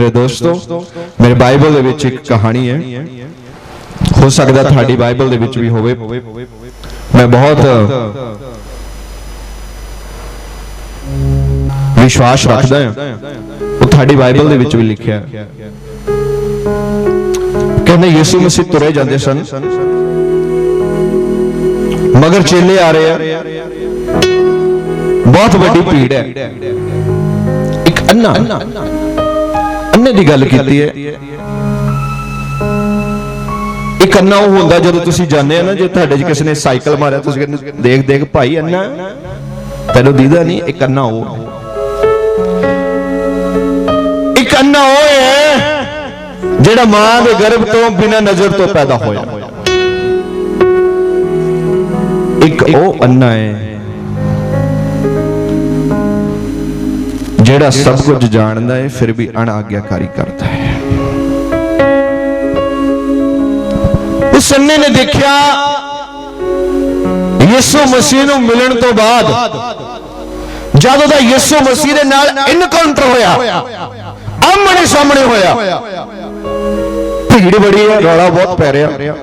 ਮੇਰੇ ਦੋਸਤੋ, ਮੇਰੇ ਬਾਈਬਲ ਦੇ ਵਿੱਚ ਇੱਕ ਕਹਾਣੀ ਹੈ। ਹੋ ਸਕਦਾ ਤੁਹਾਡੀ ਬਾਈਬਲ ਦੇ ਵਿੱਚ ਵੀ ਹੋਵੇ। ਮੈਂ ਬਹੁਤ ਵਿਸ਼ਵਾਸ ਰੱਖਦਾ ਹਾਂ। ਉਹ ਤੁਹਾਡੀ ਬਾਈਬਲ ਦੇ ਵਿੱਚ ਵੀ ਲਿਖਿਆ ਹੈ। ਕਹਿੰਦੇ ਯਿਸੂ ਮਸੀਹ ਤੁਰੇ ਜਾਂਦੇ ਸਨ। ਮਗਰ ਚੇਲੇ ਆ ਰਹੇ ਆ। ਬਹੁਤ ਵੱਡੀ ਭੀੜ ਹੈ। ਇੱਕ ਅੰਨਾ। ਅੰਨੇ ਦੀ ਗੱਲ ਕੀਤੀ ਹੈ। ਇੱਕ ਅੰਨਾ ਉਹ ਹੁੰਦਾ ਜਦੋਂ ਤੁਸੀਂ ਜਾਂਦੇ ਆ ਨਾ ਜੇ ਤੁਹਾਡੇ 'ਚ ਕਿਸੇ ਨੇ ਸਾਈਕਲ ਮਾਰਿਆ ਤੁਸੀਂ ਕਹਿੰਦੇ ਦੇਖ ਦੇਖ ਭਾਈ ਅੰਨਾ। ਤੈਨੂੰ ਦੀਦਾ ਨਹੀਂ ਇੱਕ ਅੰਨਾ ਉਹ। ਇੱਕ ਅੰਨਾ ਉਹ ਹੈ ਜਿਹੜਾ ਮਾਂ ਦੇ ਗਰਭ ਤੋਂ ਬਿਨਾਂ ਨਜ਼ਰ ਤੋਂ ਪੈਦਾ ਹੋਇਆ। ਇੱਕ ਉਹ ਅੰਨਾ ਹੈ। ਜਿਹੜਾ ਸਭ ਕੁਝ ਜਾਣਦਾ ਹੈ ਫਿਰ ਵੀ ਅਣਆਗਿਆਕਾਰੀ ਕਰਦਾ ਹੈ ਉਸ ਨੇ ਦੇਖਿਆ, ਯਿਸੂ ਮਸੀਹ ਨੂੰ ਮਿਲਣ ਤੋਂ ਬਾਅਦ ਜਦੋਂ ਦਾ ਯਿਸੂ ਮਸੀਹ ਦੇ ਨਾਲ ਇਨਕਾਊਂਟਰ ਹੋਇਆ, ਆਮਣੇ ਸਾਹਮਣੇ ਹੋਇਆ, ਭੀੜ ਬੜੀ ਹੈ ਰੌਲਾ ਬਹੁਤ ਪੈ ਰਿਹਾ।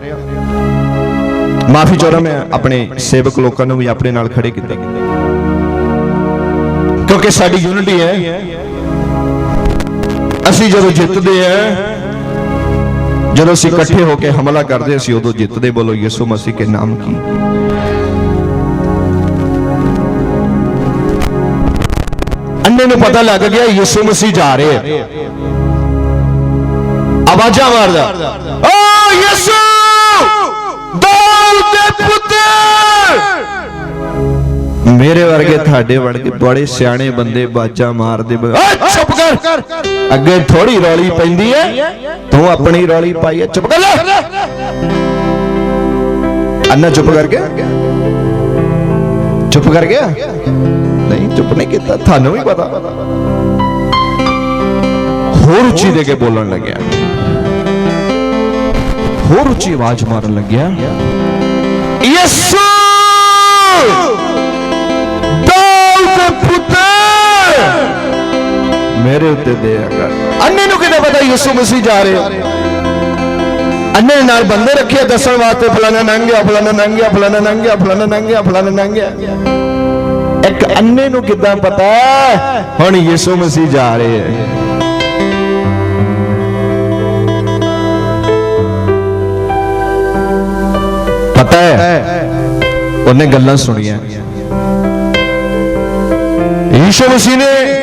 ਮਾਫੀ ਚਾਹੁੰਦਾ ਮੈਂ ਆਪਣੇ ਸੇਵਕ ਲੋਕਾਂ ਨੂੰ ਵੀ ਆਪਣੇ ਨਾਲ ਖੜੇ ਕੀਤਾ। ਕਿਉਂਕਿ ਸਾਡੀ ਯੂਨਿਟੀ ਹੈ। ਅਸੀਂ ਜਦੋਂ ਜਿੱਤਦੇ ਆ ਜਦੋਂ ਅਸੀਂ ਇਕੱਠੇ ਹੋ ਕੇ ਹਮਲਾ ਕਰਦੇ ਅਸੀਂ ਉਦੋਂ ਜਿੱਤਦੇ ਬੋਲੋ ਯਿਸੂ ਮਸੀਹ ਕੇ ਨਾਮ ਕੀ? ਅੰਨੇ ਨੂੰ ਪਤਾ ਲੱਗ ਗਿਆ ਯਿਸੂ ਮਸੀਹ ਜਾ ਰਹੇ ਆ। ਆਵਾਜ਼ਾਂ ਮਾਰਦਾ ਓ ਯਿਸੂ ਦਾਊਦ ਦੇ ਪੁੱਤਰ! ਮੇਰੇ ਵਰਗੇ ਤੁਹਾਡੇ ਵਰਗੇ ਬੜੇ ਸਿਆਣੇ ਬੰਦੇ ਬਾਜਾਂ ਮਾਰਦੇ ਓਏ, ਚੁੱਪ ਕਰ। ਅੱਗੇ ਥੋੜੀ ਰੌਲੀ ਪੈਂਦੀ ਐ। ਤੂੰ ਆਪਣੀ ਰੌਲੀ ਪਾਈ ਐ। ਚੁੱਪ ਕਰ ਅੰਨਾ ਚੁੱਪ ਕਰ ਗਿਆ? ਚੁੱਪ ਕਰ ਗਿਆ? ਨਹੀਂ, ਚੁੱਪ ਨਹੀਂ ਕੀਤਾ। ਤੁਹਾਨੂੰ ਵੀ ਪਤਾ। ਹੋਰ ਉੱਚੀ ਦੇ ਕੇ ਬੋਲਣ ਲੱਗਿਆ। ਹੋਰ ਉੱਚੀ ਆਵਾਜ਼ ਮਾਰਨ ਲੱਗਿਆ। ਯਿਸੂ! ਮੇਰੇ ਉੱਤੇ ਦਇਆ ਕਰ। ਅੰਨੇ ਨੂੰ ਕਿਤੇ ਪਤਾ ਯਿਸੂ ਮਸੀਹ ਜਾ ਰਿਹਾ ਅੰਨੇ ਨਾਲ ਬੰਦੇ ਰੱਖੇ ਦੱਸਣ ਵਾਸਤੇ, ਫਲਾਣਾ ਲੰਘ ਗਿਆ ਫਲਾਣਾ ਲੰਘ ਗਿਆ ਫਲਾਣਾ ਲੰਘ ਗਿਆ ਫਲਾਣਾ ਲੰਘ ਗਿਆ ਫਲਾਣਾ ਲੰਘ ਗਿਆ ਇੱਕ ਅੰਨੇ ਨੂੰ ਕਿਦਾਂ ਪਤਾ ਹੁਣ ਯਿਸੂ ਮਸੀਹ ਜਾ ਰਹੇ ਹੈ। ਪਤਾ ਹੈ? ਉਹਨੇ ਗੱਲਾਂ ਸੁਣੀਆਂ। ਯੀਸ਼ੂ ਮਸੀਹ ਨੇ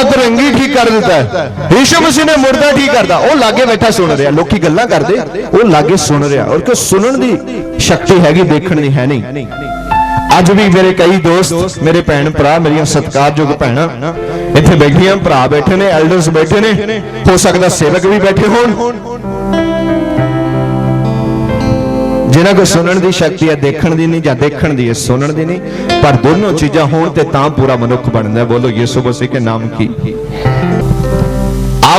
ਅਧਰੰਗੀ ਠੀਕ ਕਰ ਦਿੱਤਾ ਹੈ। ਮਸੀਹ ਨੇ ਮੁਰਦਾ ਠੀਕ ਕਰਦਾ। ਉਹ ਲਾਗੇ ਬੈਠਾ ਸੁਣ ਰਿਹਾ। ਲੋਕੀ ਗੱਲਾਂ ਕਰਦੇ, ਉਹ ਲਾਗੇ ਸੁਣ ਰਿਹਾ। ਔਰ ਕਿ ਸੁਣਨ ਦੀ ਸ਼ਕਤੀ ਹੈਗੀ, ਦੇਖਣ ਦੀ ਹੈ ਨਹੀਂ। ਅੱਜ ਵੀ ਮੇਰੇ ਕਈ ਦੋਸਤ, ਮੇਰੇ ਭੈਣ ਭਰਾ, ਮੇਰੀਆਂ ਸਤਿਕਾਰਯੋਗ ਭੈਣਾਂ, ਇੱਥੇ ਬੈਠੀਆਂ, ਭਰਾ ਬੈਠੇ ਨੇ ਐਲਡਰਸ ਬੈਠੇ ਨੇ। ਹੋ ਸਕਦਾ ਸੇਵਕ ਵੀ ਬੈਠੇ ਹੋਣ। ਜਿਨ੍ਹਾਂ ਕੋ ਸੁਣਨ ਦੀ ਸ਼ਕਤੀ ਹੈ, ਦੇਖਣ ਦੀ ਨਹੀਂ ਜਾਂ ਦੇਖਣ ਦੀ ਹੈ, ਸੁਣਨ ਦੀ ਨਹੀਂ, ਪਰ ਦੋਨੋਂ ਚੀਜ਼ਾਂ ਹੋਣ ਤੇ ਤਾਂ ਪੂਰਾ ਮਨੁੱਖ ਬਣਦਾ ਹੈ। ਬੋਲੋ, ਯਿਸੂ ਮਸੀਹ ਕੇ ਨਾਮ ਕੀ? ਆ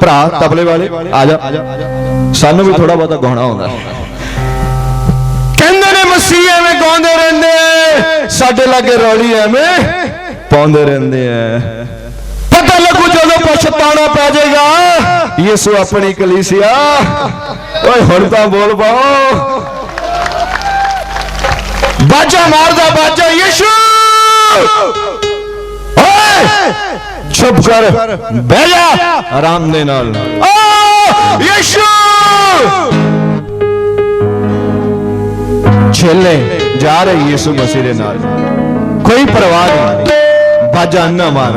ਭਰਾ, ਤਬਲੇ ਵਾਲੇ, ਆ ਜਾ। ਸਾਨੂੰ ਵੀ ਥੋੜਾ ਬਹੁਤਾ ਗਾਉਣਾ ਆਉਂਦਾ ਕਹਿੰਦੇ ਨੇ, ਮਸੀਹ ਐਵੇਂ ਗਾਉਂਦੇ ਰਹਿੰਦੇ ਸਾਡੇ ਲਾਗੇ ਰੌਲੀ ਐਵੇਂ ਪਾਉਂਦੇ ਰਹਿੰਦੇ ਐ। ਪਤਾ ਲੱਗੂ ਜਦੋਂ ਪਛਤਾਣਾ ਪੈ ਜਾਏਗਾ। ਯਿਸੂ ਆਪਣੀ ਕਲੀਸਿਆ ਓਏ ਹੁਣ ਤਾਂ ਬੋਲ ਪਾਓ ਬਾਜਾ ਮਾਰਦਾ ਬਾਜਾ, ਯਿਸੂ! ਓਏ! ਚੁੱਪ ਕਰ, ਬਹਿ ਜਾ। ਆਰਾਮ ਦੇ ਨਾਲ। ਓ, ਯਿਸੂ! ਛੇਲੇ ਜਾ ਰਹੇ ਯਿਸੂ ਮਸੀਹ ਦੇ ਨਾਲ। ਕੋਈ ਪਰਵਾਹ ਨਹੀਂ। ਬਾਜਾ ਨਾ ਮਾਰ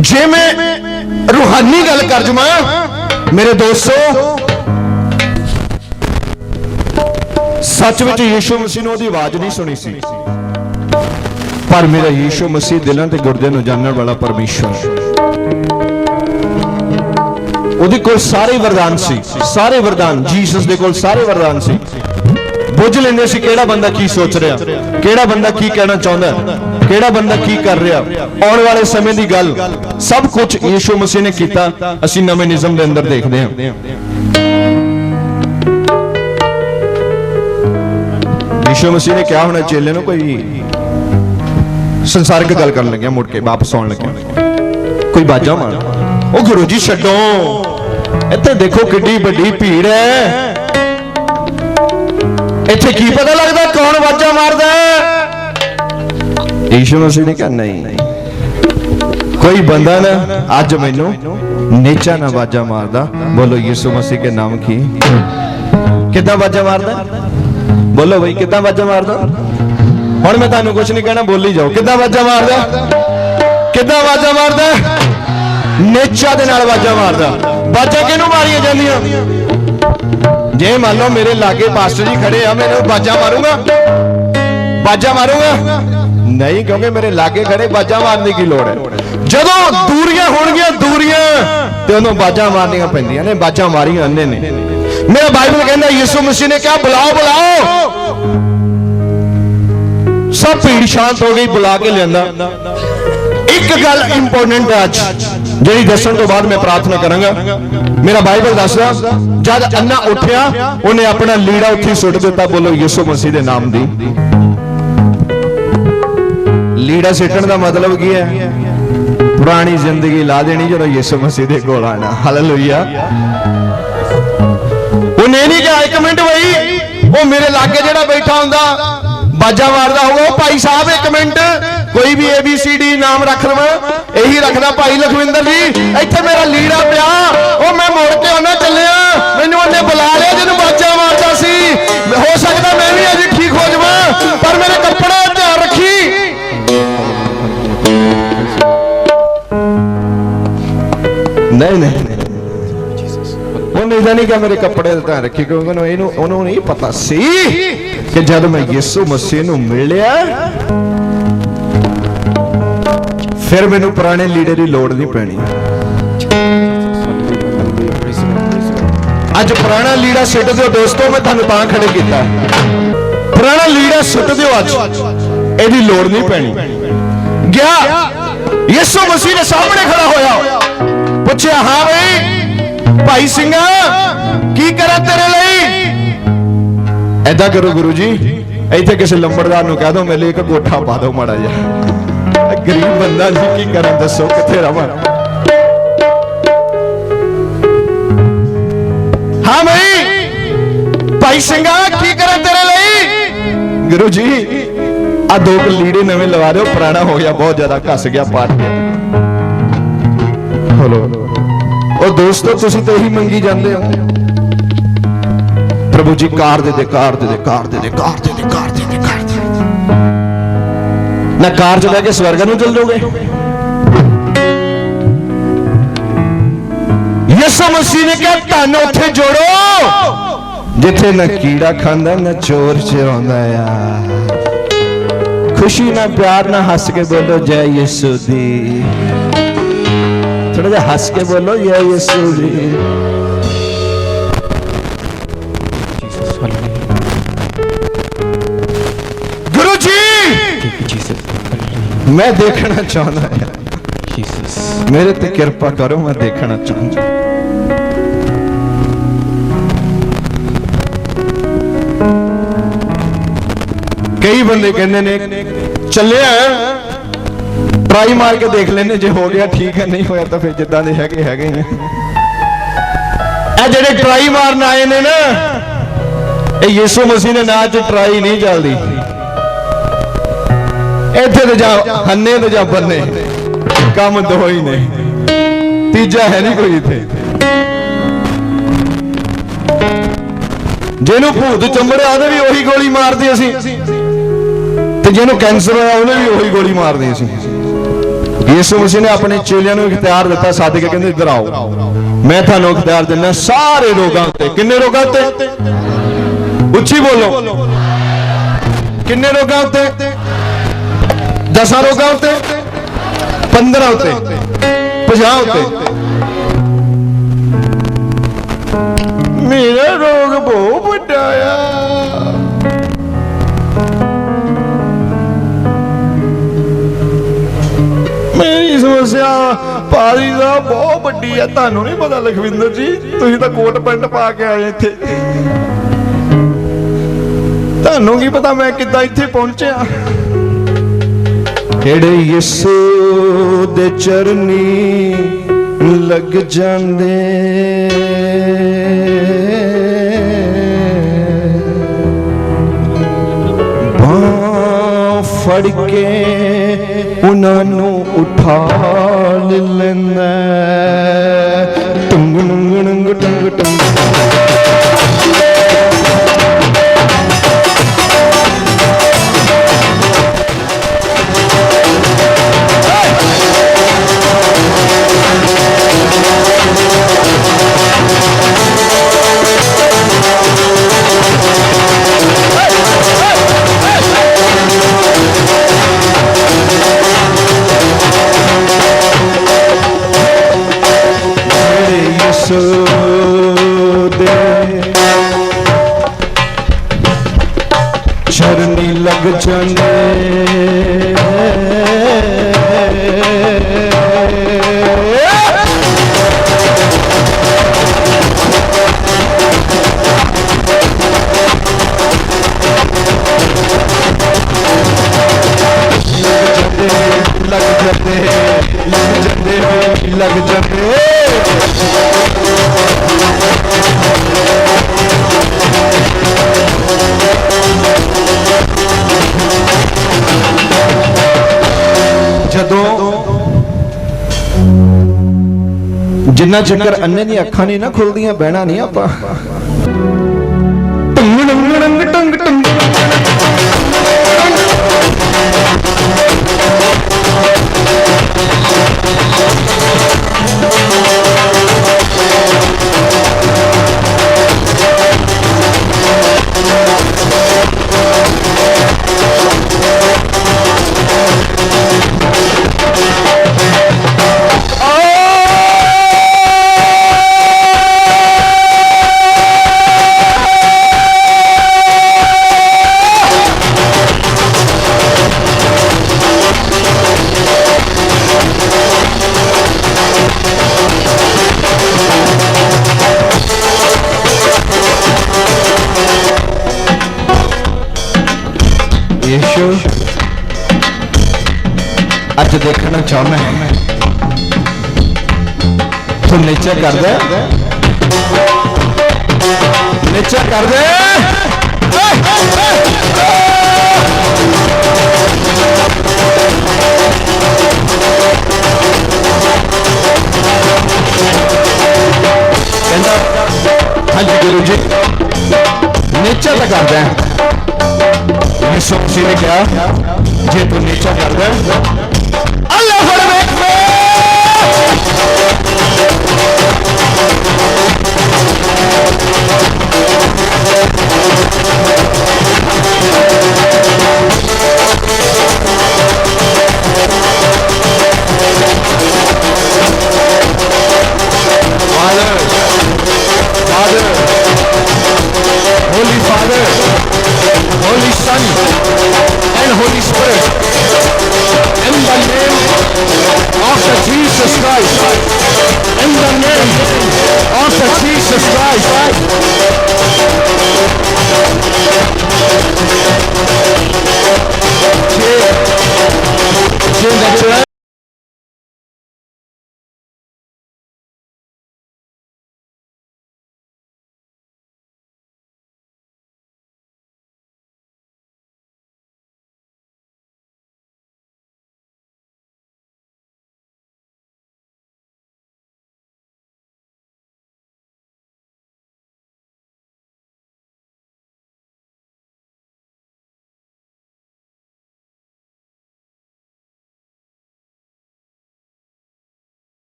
ਜੇ ਮੈਂ ਰੂਹਾਨੀ ਗੱਲ ਕਰ ਜਮਾ ਮੇਰੇ ਦੋਸਤੋ, ਸੱਚ ਵਿੱਚ ਯੀਸ਼ੂ ਮਸੀਹ ਨੂੰ ਉਹਦੀ ਆਵਾਜ਼ ਨਹੀਂ ਸੁਣੀ ਸੀ। ਪਰ ਮੇਰਾ ਯੀਸ਼ੂ ਮਸੀਹ ਦਿਲਾਂ ਤੇ ਗੁਰਦਿਆਂ ਨੂੰ ਜਾਣਨ ਵਾਲਾ ਪਰਮੇਸ਼ਰ ਉਹਦੇ ਕੋਲ ਸਾਰੇ ਵਰਦਾਨ ਸੀ, ਸਾਰੇ ਵਰਦਾਨ, ਜੀਸਸ ਦੇ ਕੋਲ ਸਾਰੇ ਵਰਦਾਨ ਸੀ। ਬੁੱਝ ਲੈਂਦੇ ਸੀ ਕਿਹੜਾ ਬੰਦਾ ਕੀ ਸੋਚ ਰਿਹਾ, ਕਿਹੜਾ ਬੰਦਾ ਕੀ ਕਹਿਣਾ ਚਾਹੁੰਦਾ। ਕਿਹੜਾ ਬੰਦਾ ਕੀ ਕਰ ਰਿਹਾ? ਆਉਣ ਵਾਲੇ ਸਮੇਂ ਦੀ ਗੱਲ। ਸਭ ਕੁਝ ਯੀਸ਼ੂ ਮਸੀਹ ਨੇ ਕੀਤਾ। ਅਸੀਂ ਨਵੇਂ ਨਿਜ਼ਮ ਦੇ ਅੰਦਰ ਦੇਖਦੇ ਹਾਂ। ਯੀਸ਼ੂ ਮਸੀਹ ਨੇ ਕਿਹਾ ਹੋਣਾ, ਚੇਲੇ ਨੂੰ ਕੋਈ ਸੰਸਾਰਿਕ ਗੱਲ ਕਰਨ ਲੱਗਿਆ, ਮੁੜ ਕੇ ਵਾਪਸ ਆਉਣ ਲੱਗਿਆ। ਕੋਈ ਬਾਜਾ ਮਾਰ। ਉਹ ਗੁਰੂ ਜੀ ਛੱਡੋ। ਇੱਥੇ ਦੇਖੋ ਕਿੱਡੀ ਵੱਡੀ ਭੀੜ ਹੈ। ਇੱਥੇ ਕੀ ਪਤਾ ਲੱਗਦਾ ਕੌਣ ਵਾਜਾ ਮਾਰਦਾ ਹੈ? ਯੀਸ਼ੂ ਮਸੀਹ ਨੇ ਕਿਹਾ, ਨਹੀਂ। ਕੋਈ ਬੰਦਾ ਨਾ, ਅੱਜ ਮੈਨੂੰ ਨੀਚਾ ਨਾ ਵਾਜਾ ਮਾਰਦਾ, ਬੋਲੋ ਯੀਸ਼ੂ ਮਸੀਹ ਕੇ ਨਾਮ ਕੀ? ਕਿੱਦਾਂ ਵਾਜਾ ਮਾਰਦਾ? ਬੋਲੋ ਬਈ, ਕਿੱਦਾਂ ਵਾਜਾ ਮਾਰਦਾ? ਹੁਣ ਮੈਂ ਤੁਹਾਨੂੰ ਕੁਝ ਨਹੀਂ ਕਹਿਣਾ, ਬੋਲੀ ਜਾਓ। ਕਿੱਦਾਂ ਵਾਜਾ ਮਾਰਦਾ? ਕਿੱਦਾਂ ਵਾਜਾ ਮਾਰਦਾ? ਨੇਚਾ ਦੇ ਨਾਲ ਵਾਜਾ ਮਾਰਦਾ। ਵਾਜਾ ਕਿਹਨੂੰ ਮਾਰੀਆਂ ਜਾਂਦੀਆਂ? ਜੇ ਮੰਨ ਲਓ ਮੇਰੇ ਲਾਗੇ ਪਾਸਟਰ ਜੀ ਖੜੇ ਆ ਮੈਨੂੰ ਬਾਜਾ ਮਾਰੂੰਗਾ। ਬਾਜਾ ਮਾਰੂੰਗਾ। ਨਹੀਂ, ਕਿਉਂਕਿ ਮੇਰੇ ਲਾਗੇ ਖੜੇ ਬਾਜਾਂ ਮਾਰਨੇ ਕੀ ਲੋੜ ਹੈ? ਜਦੋਂ ਦੂਰੀਆਂ ਹੋਣਗੀਆਂ, ਦੂਰੀਆਂ ਤੇ ਉਹਨੂੰ ਬਾਜਾ ਮਾਰਨੀਆਂ ਪੈਂਦੀਆਂ ਨੇ, ਬਾਜਾਂ ਮਾਰੀਆਂ ਅੰਨੇ ਨੇ। ਮੇਰਾ ਬਾਈਬਲ ਕਹਿੰਦਾ, ਯਿਸੂ ਮਸੀਹ ਨੇ ਕਿਹਾ, ਬੁਲਾਓ ਬੁਲਾਓ। ਸਭ ਭੀੜ ਸ਼ਾਂਤ ਹੋ ਗਈ, ਬੁਲਾ ਕੇ ਲਿਆਂਦਾ। ਇੱਕ ਗੱਲ ਇੰਪੋਰਟੈਂਟ ਹੈ ਅੱਜ, ਜਿਹੜੀ ਦੱਸਣ ਤੋਂ ਬਾਅਦ ਮੈਂ ਪ੍ਰਾਰਥਨਾ ਕਰਾਂਗਾ। ਮੇਰਾ ਬਾਈਬਲ ਦੱਸਦਾ, ਜਦ ਅੰਨਾ ਉੱਠਿਆ, ਉਹਨੇ ਆਪਣਾ ਲੀੜਾ ਉੱਥੇ ਸੁੱਟ ਦਿੱਤਾ, ਬੋਲੋ, ਯਿਸੂ ਮਸੀਹ ਦੇ ਨਾਮ ਦੀ। ਲੀੜਾ ਸਿੱਟਣ ਦਾ ਮਤਲਬ ਕੀ ਹੈ? ਪੁਰਾਣੀ ਜ਼ਿੰਦਗੀ ਲਾ ਦੇਣੀ ਜਦੋਂ ਯਿਸੂ ਮਸੀਹ ਦੇ ਕੋਲ ਆਣਾ ਹਾਲੇਲੂਇਆ ਉਹਨੇ ਨਹੀਂ ਕਿਹਾ ਇੱਕ ਮਿੰਟ ਬਈ, ਉਹ ਮੇਰੇ ਲਾਗੇ ਜਿਹੜਾ ਬੈਠਾ ਹੁੰਦਾ, ਬਾਜਾ ਮਾਰਦਾ ਹੋਊਗਾ, ਉਹ ਭਾਈ ਸਾਹਿਬ ਇੱਕ ਮਿੰਟ। ਕੋਈ ਵੀ ABCD ਨਾਮ ਰੱਖ ਲਵਾਂ, ਇਹੀ ਰੱਖਦਾ ਭਾਈ ਲਖਵਿੰਦਰ ਜੀ। ਇੱਥੇ ਮੇਰਾ ਲੀੜਾ ਪਿਆ, ਉਹ ਮੈਂ ਮੁੜ ਕੇ ਉਹਨਾਂ ਚੱਲਿਆ। ਮੈਨੂੰ ਉਹਨੇ ਬੁਲਾ ਲਿਆ, ਜਿਹਨੂੰ ਬਾਜਾ ਮਾਰਦਾ ਸੀ। ਹੋ ਸਕਦਾ ਮੈਂ ਵੀ ਅਜੇ ਠੀਕ ਹੋ ਜਾਵਾਂ, ਪਰ ਮੇਰੇ ਕੱਪੜੇ ਨਹੀਂ ਨਹੀਂ। ਉਹਨੇ ਇਦਾਂ ਨਹੀਂ ਕਿਹਾ, ਮੇਰੇ ਕੱਪੜੇ ਦਾ ਧਿਆਨ ਰੱਖੀ, ਕਿਉਂਕਿ ਉਹਨੂੰ ਇਹਨੂੰ ਉਹਨੂੰ ਨਹੀਂ ਪਤਾ ਸੀ ਕਿ ਜਦ ਮੈਂ ਯਿਸੂ ਮਸੀਹ ਨੂੰ ਮਿਲਿਆ, ਫਿਰ ਮੈਨੂੰ ਪੁਰਾਣੇ ਲੀਡਰ ਦੀ ਲੋੜ ਨਹੀਂ ਪੈਣੀ। ਅੱਜ ਪੁਰਾਣਾ ਲੀੜਾ ਸਿੱਟ ਦਿਓ ਦੋਸਤੋ, ਮੈਂ ਤੁਹਾਨੂੰ ਤਾਂ ਖੜੇ ਕੀਤਾ। ਪੁਰਾਣਾ ਲੀੜਾ ਸਿੱਟ ਦਿਓ ਅੱਜ। ਇਹਦੀ ਲੋੜ ਨਹੀਂ ਪੈਣੀ। ਗਿਆ। ਯਿਸੂ ਮਸੀਹ ਦੇ ਸਾਹਮਣੇ ਖੜਾ ਹੋਇਆ। ਪੁੱਛਿਆ, ਹਾਂ ਬਈ। ਭਾਈ ਸਿੰਘਾ, ਕੀ ਕਰਾਂ ਤੇਰੇ ਲਈ? ਐਦਾਂ ਕਰੋ ਗੁਰੂ ਜੀ ਇੱਥੇ ਕਿਸੇ ਲੰਬੜਦਾਰ ਨੂੰ ਕਹਿ ਦੋ, ਮੇਰੇ ਲਈ ਇੱਕ ਗੋਠਾ ਪਾ ਦਿਓ ਮਾੜਾ ਜਿਹਾ। ਗਰੀਬ ਬੰਦਾ ਜੀ ਕੀ ਕਰਾਂ ਦੱਸੋ, ਕਿੱਥੇ ਰਵਾਂ? ਹਾਂ ਬਈ। ਭਾਈ ਸਿੰਘਾ, ਕੀ ਕਰਾਂ ਤੇਰੇ ਲਈ? ਗੁਰੂ ਜੀ ਆ ਦੋ ਕੁ ਲੀੜੇ ਨਵੇਂ ਲਵਾ ਦਿਓ, ਪੁਰਾਣਾ ਹੋ ਗਿਆ, ਬਹੁਤ ਜ਼ਿਆਦਾ ਘਸ ਗਿਆ ਪਾਟ ਗਿਆ। ਹਲੋ। ਉਹ ਦੋਸਤੋ, ਤੁਸੀਂ ਤੇ ਹੀ ਮੰਗੀ ਜਾਂਦੇ ਹੋ। ਪ੍ਰਭੂ ਜੀ, ਕਾਰ ਦੇ ਦੇ, ਕਾਰ ਦੇ ਦੇ, ਕਾਰ ਦੇ ਦੇ, ਕਾਰ ਦੇ ਦੇ, ਕਾਰ ਦੇ ਦੇ, ਕਾਰ ਦੇ। ਨਾ ਕਾਰ ਚ ਬਹਿ ਕੇ ਸਵਰਗ ਨੂੰ ਚਲ ਜਾਓਗੇ ਯਿਸੂ ਮਸੀਹ ਨੇ ਕਿਹਾ, ਧੰਨ ਉੱਥੇ ਜੋੜੋ। ਜਿੱਥੇ ਨਾ ਕੀੜਾ ਖਾਂਦਾ ਨਾ ਚੋਰ ਚਰਾਉਂਦਾ ਆ। ਖੁਸ਼ੀ ਨਾਲ ਪਿਆਰ ਨਾਲ ਹੱਸ ਕੇ ਬੋਲੋ, ਜੈ ਯਿਸੂ ਦੀ। ਥੋੜਾ ਜਿਹਾ ਹੱਸ ਕੇ ਬੋਲੋ ਜੈ ਯਿਸੂ ਦੀ ਗੁਰੂ ਜੀ ਮੈਂ ਦੇਖਣਾ ਚਾਹੁੰਦਾ ਹਾਂ ਮੇਰੇ ਤੇ ਕਿਰਪਾ ਕਰੋ ਮੈਂ ਦੇਖਣਾ ਚਾਹੁੰਦਾ ਕਈ ਬੰਦੇ ਕਹਿੰਦੇ ਨੇ ਚੱਲਿਆ ਟਰਾਈ ਮਾਰ ਕੇ ਦੇਖ ਲੈਨੇ ਜੇ ਹੋ ਗਿਆ ਠੀਕ ਹੈ, ਨਹੀਂ ਹੋਇਆ ਤਾਂ ਫਿਰ ਜਿੱਦਾਂ ਦੇ ਹੈਗੇ ਹੈਗੇ ਆ ਇਹ ਜਿਹੜੇ ਟਰਾਈ ਮਾਰਨ ਆਏ ਨੇ ਨਾ, ਇਹ ਯਿਸੂ ਮਸੀਹ ਨੇ ਨਾ ਚ ਟਰਾਈ ਨਹੀਂ ਚੱਲਦੀ। ਇੱਥੇ ਤੇ ਜਾ ਹੰਨੇ ਤੇ ਜਾ ਬੰਨੇ, ਕੰਮ ਦੋ ਹੀ ਨੇ। ਤੀਜਾ ਹੈ ਨਹੀਂ ਕੋਈ ਇੱਥੇ। ਜਿਹਨੂੰ ਭੂਤ ਚੰਬੜਿਆ ਉਹਦੇ ਵੀ ਉਹੀ ਗੋਲੀ ਮਾਰਦੇ ਅਸੀਂ। ਤੇ ਜਿਹਨੂੰ ਕੈਂਸਰ ਹੋਇਆ, ਉਹਨੇ ਵੀ ਉਹੀ ਗੋਲੀ ਮਾਰਦੇ ਅਸੀਂ। ਯਿਸੂ ਮਸੀਹ ਨੇ ਆਪਣੇ ਚੇਲਿਆਂ ਨੂੰ ਇਖਤਿਆਰ ਦਿੱਤਾ, ਸੱਦ ਕੇ ਕਹਿੰਦੇ, ਇੱਧਰ ਆਓ। ਮੈਂ ਤੁਹਾਨੂੰ ਇਖਤਿਆਰ ਦਿੰਦਾ ਸਾਰੇ ਰੋਗਾਂ ਉੱਤੇ। ਕਿੰਨੇ ਰੋਗਾਂ ਉੱਤੇ? ਉੱਚੀ ਬੋਲੋ। ਕਿੰਨੇ ਰੋਗਾਂ ਉੱਤੇ? ਦਸਾਂ ਰੋਗਾਂ ਉੱਤੇ? 15 ਉੱਤੇ? 50 ਉੱਤੇ? ਮੇਰਾ ਰੋਗ ਬਹੁਤ ਵੱਡਾ ਆ। ਸਮੱਸਿਆ। ਪਾਰੀ ਦਾ ਬਹੁਤ ਵੱਡੀ ਹੈ ਤੁਹਾਨੂੰ ਨਹੀਂ ਪਤਾ ਲਖਵਿੰਦਰ ਜੀ, ਤੁਸੀਂ ਤਾਂ ਕੋਟ ਪੈਂਟ ਪਾ ਕੇ ਆਏ ਇੱਥੇ। ਤੁਹਾਨੂੰ ਕੀ ਪਤਾ ਮੈਂ ਕਿੱਦਾਂ ਇੱਥੇ ਪਹੁੰਚਿਆ। ਜਿਹੜੇ ਯਿਸੂ ਦੇ ਚਰਨੀ ਲੱਗ ਜਾਂਦੇ। ਬਾਂਹ ਫੜ ਕੇ ਉਹਨਾਂ ਨੂੰ ਉਠਾ ਲੈਂਦਾ ਟੰਗ ਲੱਗ ਜਾਂਦੇ। ਜਦੋਂ ਜਿੰਨਾ ਚੱਕਰ ਅੰਨੇ ਦੀਆਂ ਅੱਖਾਂ ਨਹੀਂ ਨਾ ਖੁੱਲਦੀਆਂ, ਬਹਿਣਾ ਨਹੀਂ ਆਪਾਂ। ਟੰਗ ਟੰਗ ਟੰਗ ਟੰਗ ਦੇਖਣਾ ਚਾਹੁੰਦਾ ਹਾਂ ਤੂੰ ਨੀਚੇ ਕਰ ਦੇ ਨੀਚੇ ਕਰ ਦੇ ਕਹਿੰਦਾ ਹਾਂਜੀ ਗੁਰੂ ਜੀ ਨੀਚੇ ਤਾਂ ਕਰ ਦੇ ਯਿਸੂ ਮਸੀਹ ਨੇ ਕਿਹਾ ਜੇ ਤੂੰ ਨੀਚਾ Son, and Holy Spirit. In the name the Jesus Christ. In the name of Jesus Christ. Change, change the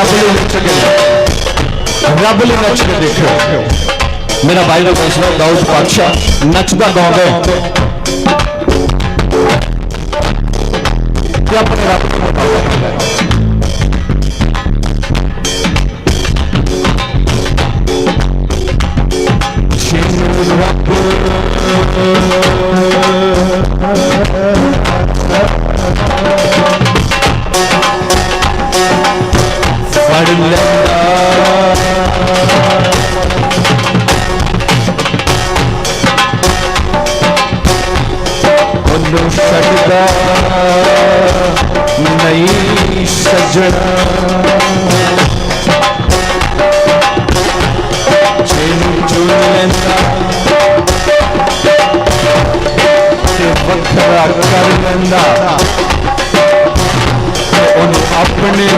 ਰੱਬ ਲਈ ਨੱਚ ਕੇ ਦੇਖੋ। ਰੱਬ ਨੂੰ ਨੱਚ ਕੇ ਦੇਖੋ ਮੇਰਾ ਭਾਈ ਦਾ ਫੈਸਲਾ ਦਾਊਦ ਪਾਤਸ਼ਾਹ ਨੱਚਦਾ ਗਾਉਂਦਾ ਤੇ ਆਪਣੇ ਰੱਬ ਤੇ ਵੱਖਰਾ ਕਰ ਲੈਂਦਾ ਤੇ ਉਹਨੂੰ ਆਪਣੇ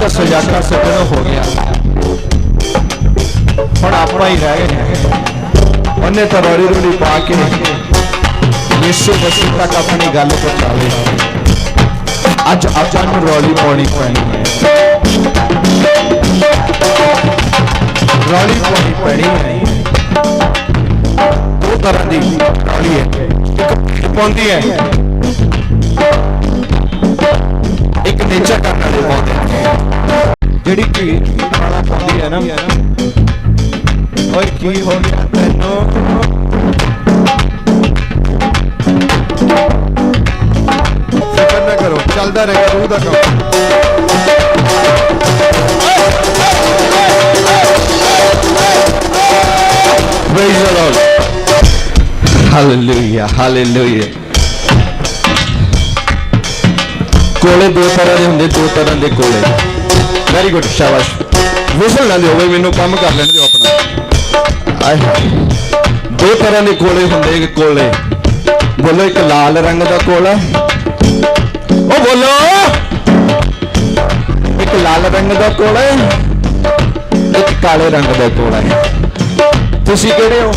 ਦਾ ਸਜਾਦਾ ਸਪਨਾ ਹੋ ਗਿਆ। ਹੁਣ ਆਪਾਂ ਹੀ ਰਹਿ ਗਏ ਉਹਨੇ ਤਾਂ ਰੋੜੀ ਰੋੜੀ ਪਾ ਕੇ ਯਿਸੂ ਮਸੀਹ ਤੱਕ ਆਪਣੀ ਗੱਲ ਪਹੁੰਚਾਵੇ ਅੱਜ ਆਪਾਂ ਨੂੰ ਰੋਲੀ ਪਾਉਣੀ ਪੈਣੀ ਹੈ। ਰੋਲੀ ਪਾਉਣੀ ਪੈਣੀ ਹੈ। ਦੋ ਤਰ੍ਹਾਂ ਦੀ ਰੋਲੀ ਹੈ। ਇੱਕ ਪਾਉਂਦੀ ਹੈ। ਇੱਕ ਨੇਚਰ ਕਰਨ ਵਾਲੇ ਪਾਉਂਦੇ ਜਿਹੜੀ ਕਿ ਵਾਲਾ ਪਾਉਂਦੀ ਹੈ ਨਾ ਓਏ ਕੀ ਹੋ ਗਿਆ ਤੈਨੂੰ ਫਿਕਰ ਨਾ ਕਰੋ ਚੱਲਦਾ ਰਹੇਗਾ ਰੂਹ ਦਾ ਕੰਮ Praise the Lord. Hallelujah. Hallelujah. ਕੋਲੇ ਦੋ ਤਰ੍ਹਾਂ ਦੇ ਹੁੰਦੇ, ਦੋ ਤਰ੍ਹਾਂ ਦੇ ਕੋਲੇ। ਵੈਰੀ ਗੁੱਡ ਸ਼ਾਬਾਸ਼। ਵਿਸਲ ਨਾ ਦਿਓ ਬਈ, ਮੈਨੂੰ ਕੰਮ ਕਰ ਲੈਣ ਦਿਓ ਆਪਣਾ। ਆਏ ਦੋ ਤਰ੍ਹਾਂ ਦੇ ਕੋਲੇ ਹੁੰਦੇ ਕੋਲੇ। ਬੋਲੋ ਇੱਕ ਲਾਲ ਰੰਗ ਦਾ ਕੋਲਾ। ਉਹ ਬੋਲੋ! ਇੱਕ ਲਾਲ ਰੰਗ ਦਾ ਕੋਲਾ ਇੱਕ ਕਾਲੇ ਰੰਗ ਦਾ ਕੋਲਾ ਤੁਸੀਂ ਕਿਹੜੇ ਹੋ?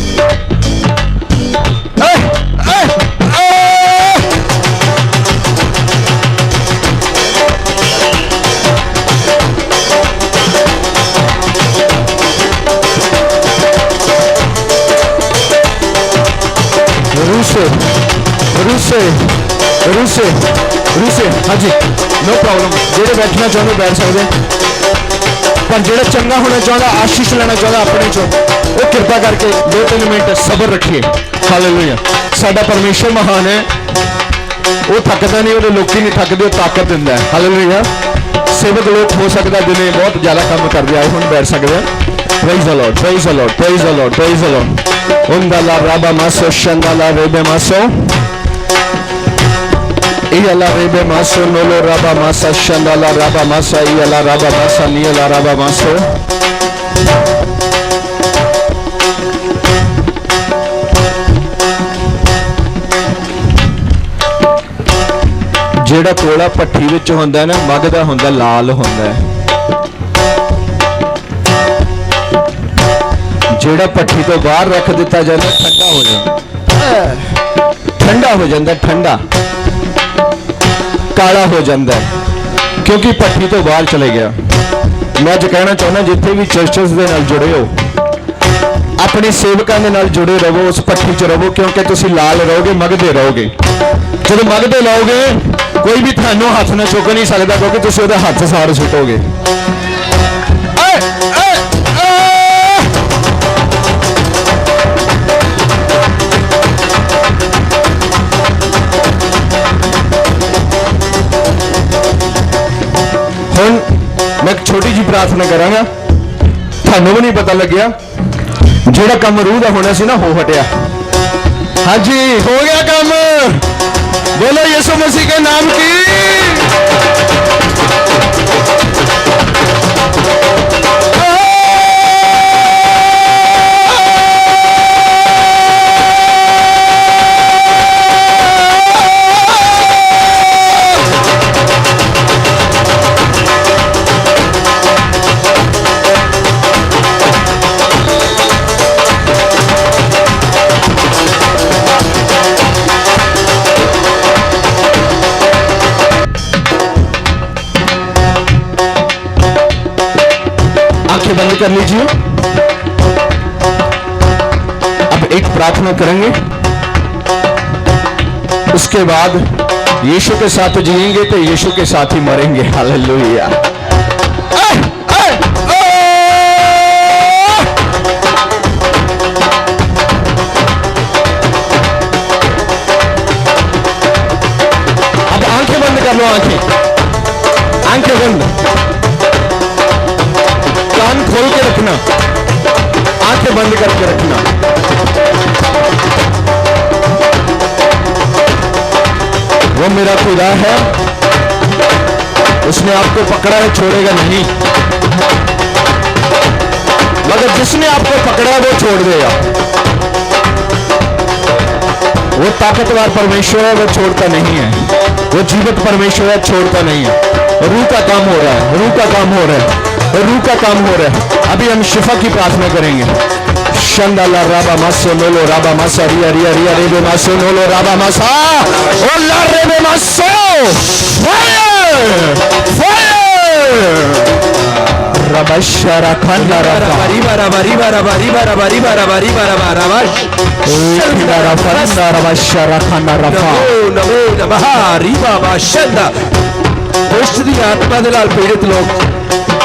ਰੂਸੇ ਰੂਸੇ ਰੂਸੇ ਰੂਸੇ ਹਾਂਜੀ. ਨੋ ਪ੍ਰੋਬਲਮ ਜਿਹੜੇ ਬੈਠਣਾ ਚਾਹੁੰਦੇ ਬੈਠ ਸਕਦੇ। ਪਰ ਜਿਹੜਾ ਚੰਗਾ ਹੋਣਾ ਚਾਹੁੰਦਾ, ਆਸ਼ੀਸ਼ ਲੈਣਾ ਚਾਹੁੰਦਾ ਆਪਣੇ ਚੋਂ, ਉਹ ਕਿਰਪਾ ਕਰਕੇ 2-3 ਮਿੰਟ ਸਬਰ ਰੱਖੀਏ। ਹਾਲੇਲੂਇਆ ਸਾਡਾ ਪਰਮੇਸ਼ਰ ਮਹਾਨ ਹੈ। ਉਹ ਥੱਕਦਾ ਨਹੀਂ, ਉਹਦੇ ਲੋਕੀ ਨਹੀਂ ਥੱਕਦੇ, ਉਹ ਤਾਕਤ ਦਿੰਦਾ ਹੈ। ਹਾਲੇਲੂਇਆ ਸੇਵਕ ਲੋਕ ਹੋ ਸਕਦਾ ਦਿਨੇ ਬਹੁਤ ਜ਼ਿਆਦਾ ਕੰਮ ਕਰਦੇ ਆਏ ਹੁਣ ਬੈਠ ਸਕਦੇ ਆ। Praise the lord, praise the lord, praise the lord, praise the lord onda la raba maso shanda la rebe maso Iya la rebe maso nolo raba masa shanda la raba masa iya la raba masa niya la raba maso ਜਿਹੜਾ ਕੋਲਾ ਪੱਠੀ ਵਿੱਚ ਹੁੰਦਾ ਨਾ mug ਦਾ ਹੁੰਦਾ ਲਾਲ ਹੁੰਦਾ ਹੈ ਜਿਹੜਾ ਪੱਠੀ ਤੋਂ ਬਾਹਰ ਰੱਖ ਦਿੱਤਾ ਜਾਂਦਾ, ਠੰਡਾ ਹੋ ਜਾਂਦਾ। ਠੰਡਾ ਹੋ ਜਾਂਦਾ, ਠੰਡਾ। ਕਾਲਾ ਹੋ ਜਾਂਦਾ। ਕਿਉਂਕਿ ਪੱਠੀ ਤੋਂ ਬਾਹਰ ਚਲੇ ਗਿਆ। ਮੈਂ ਅੱਜ ਕਹਿਣਾ ਚਾਹੁੰਦਾ, ਜਿੱਥੇ ਵੀ ਚਰਚਸ ਦੇ ਨਾਲ ਜੁੜੇ ਹੋ, ਆਪਣੇ ਸੇਵਕਾਂ ਦੇ ਨਾਲ ਜੁੜੇ ਰਹੋ, ਉਸ ਪੱਠੀ 'ਚ ਰਹੋ, ਕਿਉਂਕਿ ਤੁਸੀਂ ਲਾਲ ਰਹੋਗੇ, ਮਗਦੇ ਰਹੋਗੇ। ਜਦੋਂ ਮਗਦੇ ਲਾਓਗੇ ਕੋਈ ਵੀ ਤੁਹਾਨੂੰ ਹੱਥ ਨਾਲ ਚੁੱਕ ਨਹੀਂ ਸਕਦਾ, ਕਿਉਂਕਿ ਤੁਸੀਂ ਉਹਦਾ ਹੱਥ ਸਾਰ ਸੁੱਟੋਗੇ। ਮੈਂ ਇੱਕ ਛੋਟੀ ਜੀ ਪ੍ਰਾਰਥਨਾ ਕਰਾਂਗਾ। ਤੁਹਾਨੂੰ ਵੀ ਨਹੀਂ ਪਤਾ ਲੱਗਿਆ, ਜਿਹੜਾ ਕੰਮ ਰੂਹ ਦਾ ਹੋਣਾ ਸੀ ਨਾ ਹੋ ਹਟਿਆ। ਹਾਂਜੀ, ਹੋ ਗਿਆ ਕੰਮ। ਬੋਲੋ ਯਿਸੂ ਮਸੀਹ ਕੇ ਨਾਮ ਕੀ? बंद कर लीजिए। अब एक प्रार्थना करेंगे। उसके बाद यीशु के साथ जिएँगे तो यीशु के साथ ही मरेंगे। हालेलुया। करके रखना। वो मेरा खुदा है। उसने आपको पकड़ा है, छोड़ेगा नहीं। मगर जिसने आपको पकड़ा है, वो छोड़ देगा। वो ताकतवर परमेश्वर है, वो छोड़ता नहीं है। वो जीवित परमेश्वर है, छोड़ता नहीं है। रूह का काम हो रहा है, रूह का काम हो रहा है, रूह का काम हो रहा है। अभी हम शिफा की प्रार्थना करेंगे। shanda la raba maso nolo raba masa ria ria ria rebe maso nolo raba masa. Oh la rebe maso. Fire! Fire! Rabashara kanda raba. Riba raba riba raba riba raba riba raba riba raba raba. Kinda raba shara rabashara kanda raba. Namo namo namaha riba bashanda. दुष्ट की आत्मा के पीड़ित लोग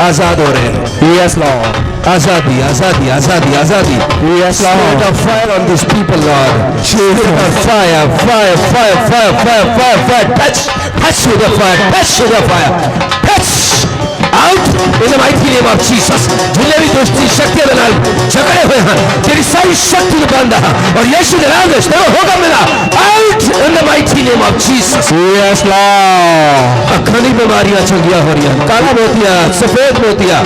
आजाद हो रहे हैं yes lord Azadi, Azadi, Azadi, Azadi. Yes, Lord. Spirit of fire on these people, Lord. Shoot of fire, fire, fire, fire, fire, fire, fire. Touch, touch with the fire, touch with the fire. Touch. Out in के लिए name Jesus जिन्हें भी दुष्टि शक्ति नाल झगड़े हुए हैं। तेरी सारी शक्ति बंद है। और यीशु के नाम से तेरा होगा मेरा आउट बीमारियाँ चंगियाँ हो रही हैं। काला मोतिया सफ़ेद मोतिया।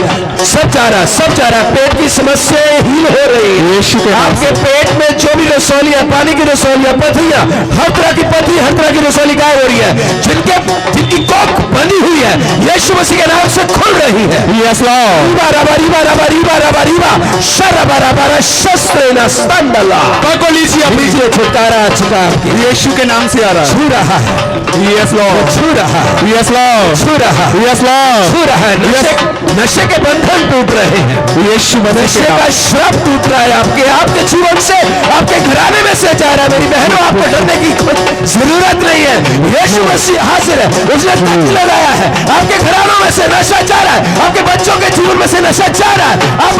सब जा रहा सब जा रहा पेट की समस्या हील हो रही है। आपके पेट में जो भी रसौलियाँ पानी की रसौलियाँ पथरियाँ हर तरह की पथरी हर तरह की रसौली गायब हो रही है। जिनके जिनकी कोख बनी हुई है यीशु मसीह के नाम से खुल रही है यस लॉर्ड शस्त्र पकड़ लीजिए लीजिए छुटकारा छुटा यीशु के नाम से आ रहा छू रहा है यस लॉर्ड छू रहा है यस लॉर्ड छू रहा है यस लॉर्ड छू रहा है नशे नशे के बंधन टूट रहे हैं। यीशु नशे का श्रम टूट रहा है आपके आपके जीवन से आपके घराने में से जा रहा है। मेरी बहनों आपको डरने की ज़रूरत नहीं है। यीशु मसीह हाजिर है। उसने तख्त लगाया है। आपके घरानों में से नशा जा रहा है। आपके बच्चों के जीवन में से नशा जा रहा है। आप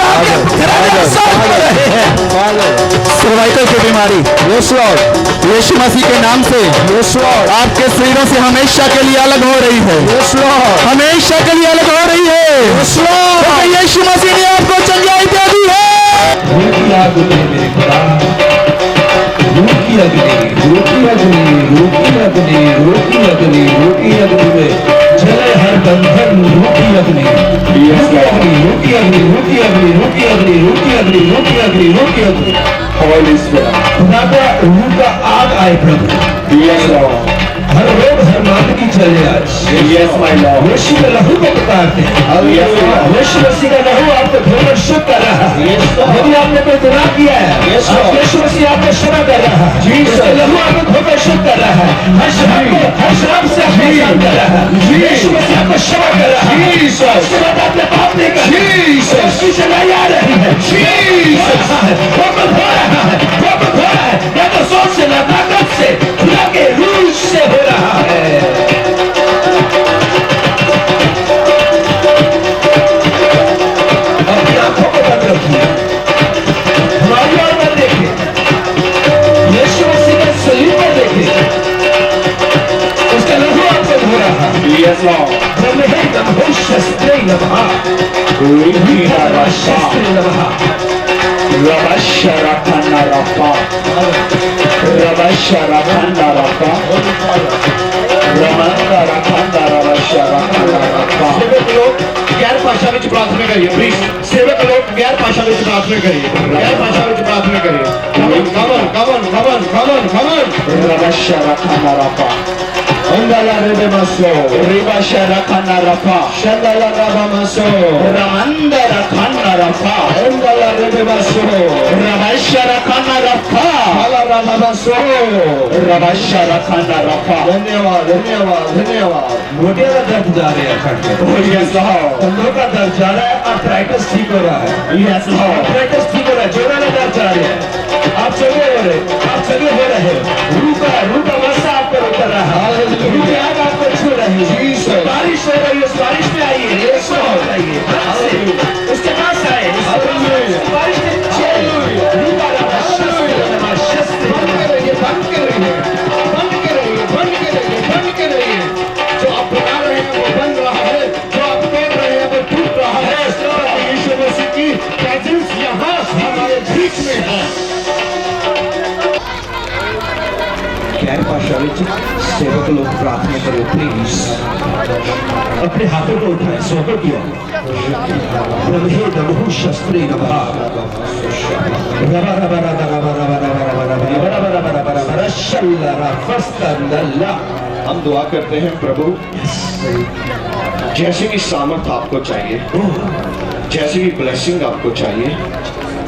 सर्वाइकल की बीमारी। यीशु मसीह के नाम से। आपके शरीरों से हमेशा के लिए अलग हो रही है। हमेशा के लिए अलग हो रही है। यीशु मसीह ने आपको चंगाई दे दी है। अग्नि अग्नि अग्नि अग्नि अग्नि में चले हर बंधन रोकी अग्नि रोकी अग्नि रोकी अग्नि रोकी अग्नि रोकी अग्नि रोकी अग्नि रोकी अग्नि Holy Spirit. का आग आए प्रभु. हर रोग हर मार्ग की चले आज Yes my Lord यीशु के लहू को पुकारते हैं Yes Lord यीशु मसीह का लहू आपको धोकर शुद्ध कर रहा है Yes Lord यदि आपने कोई गुनाह किया है Yes Lord यीशु मसीह आपको क्षमा कर रहा है Jesus लहू आपको धोकर शुद्ध कर रहा है हर शराब को हर शराब से आपको आजाद कर रहा है यीशु मसीह आपको क्षमा कर रहा है Jesus उसके बाद आपने पाप नहीं कर Jesus उसकी चलाई आ रही है Jesus वो कुछ हो रहा है वो कुछ हो रहा है या तो सोच से ना ताकत से खुदा के रूह से हो रहा है Yes, Lord. Let me hit the precious thing of her. Repeat the Andala rebe maso. Riba sharakana rafa. Shandala raba maso. Ramanda rakana rafa. Andala rebe maso. Rabashara kana rafa. Hala raba maso. Rabashara kana rafa. धन्यवाद धन्यवाद धन्यवाद मोटे का दर्द जा रहे हैं खट के Oh yes Lord. कंधों का दर्द जा रहा है आर्थराइटिस ठीक हो रहा है Yes Lord. आर्थराइटिस ठीक हो रहा है जोड़ा में दर्द जा रहे हैं आप चले हो रहे आप चले हो रहे हैं रूह का रूह का वर्षा आप पर उतर रहा है Thank you. लोग प्रार्थना करो प्लीज़ अपने हाथों को उठाएँ सोकर किया। शस्त्रे नभा रबा रबा रबा रबा रबा रबा रबा रबा रबा रबा रबा रबा रबा रबा शल्ला हम दुआ करते हैं प्रभु। जैसे भी सामर्थ आपको चाहिए जैसे भी ब्लेसिंग आपको चाहिए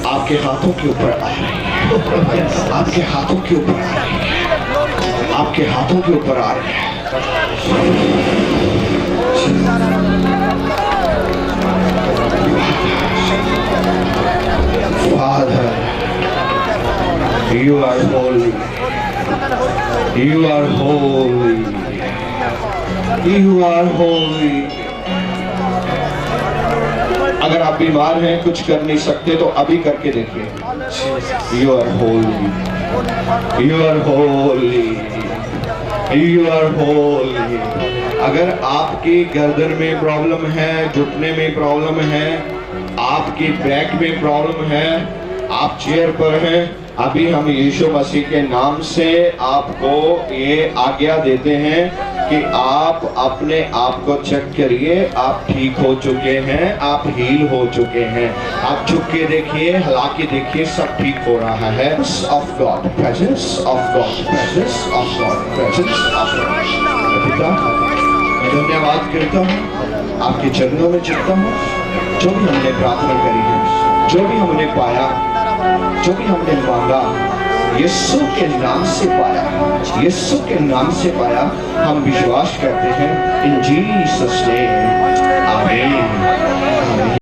आपके हाथों के ऊपर आ रही है। आपके हाथों के ऊपर आ रही है। आपके हाथों के ऊपर आ रही है Father, you are holy. You are holy. You are holy. अगर आप बीमार हैं कुछ कर नहीं सकते तो अभी करके देखिए you are holy you are holy you are whole अगर आपके गर्दन में प्रॉब्लम है, घुटने में प्रॉब्लम है, आपके बैक में प्रॉब्लम है, आप चेयर पर हैं, अभी हम यीशु मसीह के नाम से आपको ये आज्ञा देते हैं कि आप अपने आप को चेक करिए, आप ठीक हो चुके हैं, आप हील हो चुके हैं। आप झुक के देखिए हिला के देखिए, सब ठीक हो रहा है। Of God presence of God presence of God presence of पिता, मैं धन्यवाद करता हूँ। आपके चरणों में चिपता हूँ। जो भी हमने प्रार्थना करी है, जो भी हमने पाया, जो भी हमने मांगा यीशु के नाम से पाया यीशु के नाम से पाया हम विश्वास करते हैं इन जीसस नेम आमीन